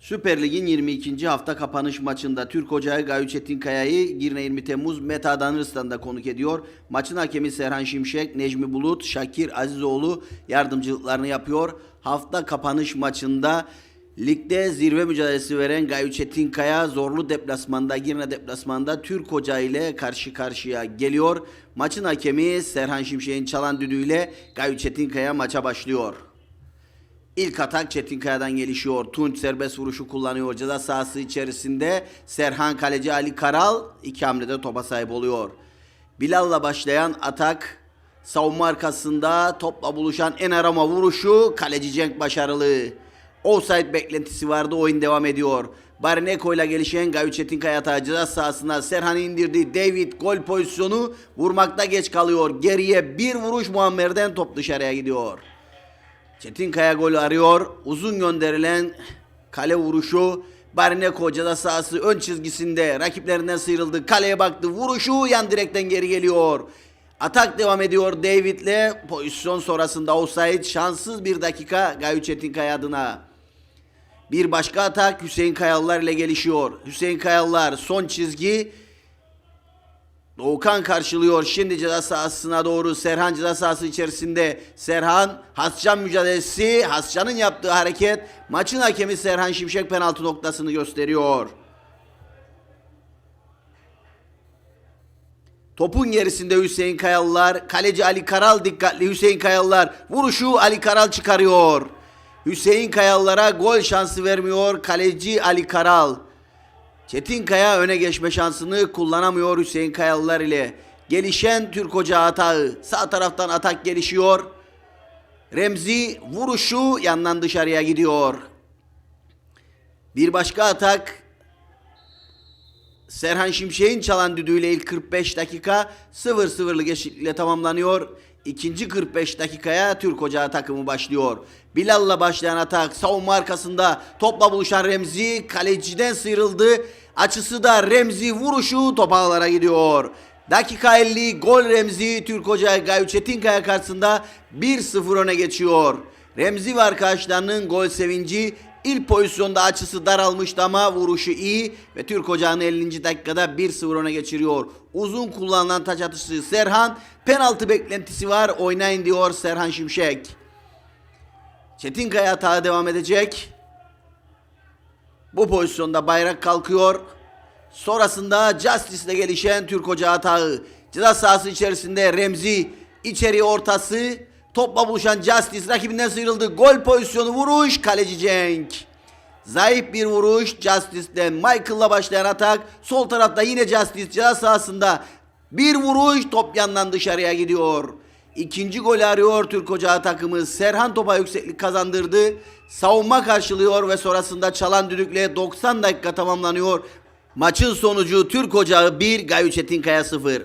Süper Lig'in 22. hafta kapanış maçında Türk Ocağı Gayu Çetinkaya'yı Girne 20 Temmuz Meta Danırstan'da konuk ediyor. Maçın hakemi Serhan Şimşek, Necmi Bulut, Şakir Azizoğlu yardımcılıklarını yapıyor. Hafta kapanış maçında ligde zirve mücadelesi veren Gayu Çetinkaya zorlu deplasmanda Girne deplasmanda Türk Ocağı ile karşı karşıya geliyor. Maçın hakemi Serhan Şimşek'in çalan düdüğüyle Gayu Çetinkaya maça başlıyor. İlk atak Çetinkaya'dan gelişiyor. Tunç serbest vuruşu kullanıyor. Ceza sahası içerisinde Serhan Kaleci Ali Karal iki hamlede topa sahip oluyor. Bilal'la başlayan atak savunma arkasında topla buluşan en arama vuruşu kaleci Cenk başarılı. Offside beklentisi vardı oyun devam ediyor. Barineko ile gelişen Gavi Çetinkaya atağı ceza sahasına Serhan indirdi. David gol pozisyonu vurmakta geç kalıyor. Geriye bir vuruş Muammer'den top dışarıya gidiyor. Çetinkaya golü arıyor. Uzun gönderilen kale vuruşu. Barineko ceza sahası ön çizgisinde rakiplerinden sıyrıldı. Kaleye baktı. Vuruşu yan direkten geri geliyor. Atak devam ediyor David'le. Pozisyon sonrasında offside şanssız bir dakika Gayu Çetinkaya adına. Bir başka atak Hüseyin Kayalılar ile gelişiyor. Hüseyin Kayalılar son çizgi Doğukan karşılıyor. Şimdi ceza sahasına doğru Serhan ceza sahası içerisinde. Serhan Hascan mücadelesi. Hascan'ın yaptığı hareket maçın hakemi Serhan Şimşek penaltı noktasını gösteriyor. Topun gerisinde Hüseyin Kayalılar. Kaleci Ali Karal dikkatli Hüseyin Kayalılar. Vuruşu Ali Karal çıkarıyor. Hüseyin Kayalılara gol şansı vermiyor kaleci Ali Karal. Çetinkaya öne geçme şansını kullanamıyor Hüseyin Kayalılar ile. Gelişen Türk Hoca atağı. Sağ taraftan atak gelişiyor. Remzi vuruşu yandan dışarıya gidiyor. Bir başka atak Serhan Şimşek'in çalan düdüğüyle ilk 45 dakika 0-0'lık eşitlikle tamamlanıyor. İkinci 45 dakikaya Türk Ocağı takımı başlıyor. Bilal'la başlayan atak savunma arkasında topla buluşan Remzi kaleciden sıyrıldı. Açısı da Remzi vuruşu top ağlara gidiyor. Dakika 50 gol Remzi Türk Ocağı Gayu Çetinkaya karşısında 1-0 öne geçiyor. Remzi ve arkadaşlarının gol sevinci İlk pozisyonda açısı daralmıştı ama vuruşu iyi ve Türk Ocağı'nı 50. dakikada 1-0 öne geçiriyor. Uzun kullanılan taç atışı Serhan. Penaltı beklentisi var oynayın diyor Serhan Şimşek. Çetinkaya hata devam edecek. Bu pozisyonda bayrak kalkıyor. Sonrasında Justice ile gelişen Türk Ocağı hatağı. Ceza sahası içerisinde Remzi içeriye ortası. Topla buluşan Justice rakibinden sıyrıldı. Gol pozisyonu vuruş kaleci Cenk. Zayıf bir vuruş Justice'den Michael'la başlayan atak. Sol tarafta yine Justice ceza sahasında. Bir vuruş top yandan dışarıya gidiyor. İkinci golü arıyor Türk Ocağı takımı. Serhan topa yükseklik kazandırdı. Savunma karşılıyor ve sonrasında çalan düdükle 90 dakika tamamlanıyor. Maçın sonucu Türk Ocağı 1, Gayu Çetinkaya 0.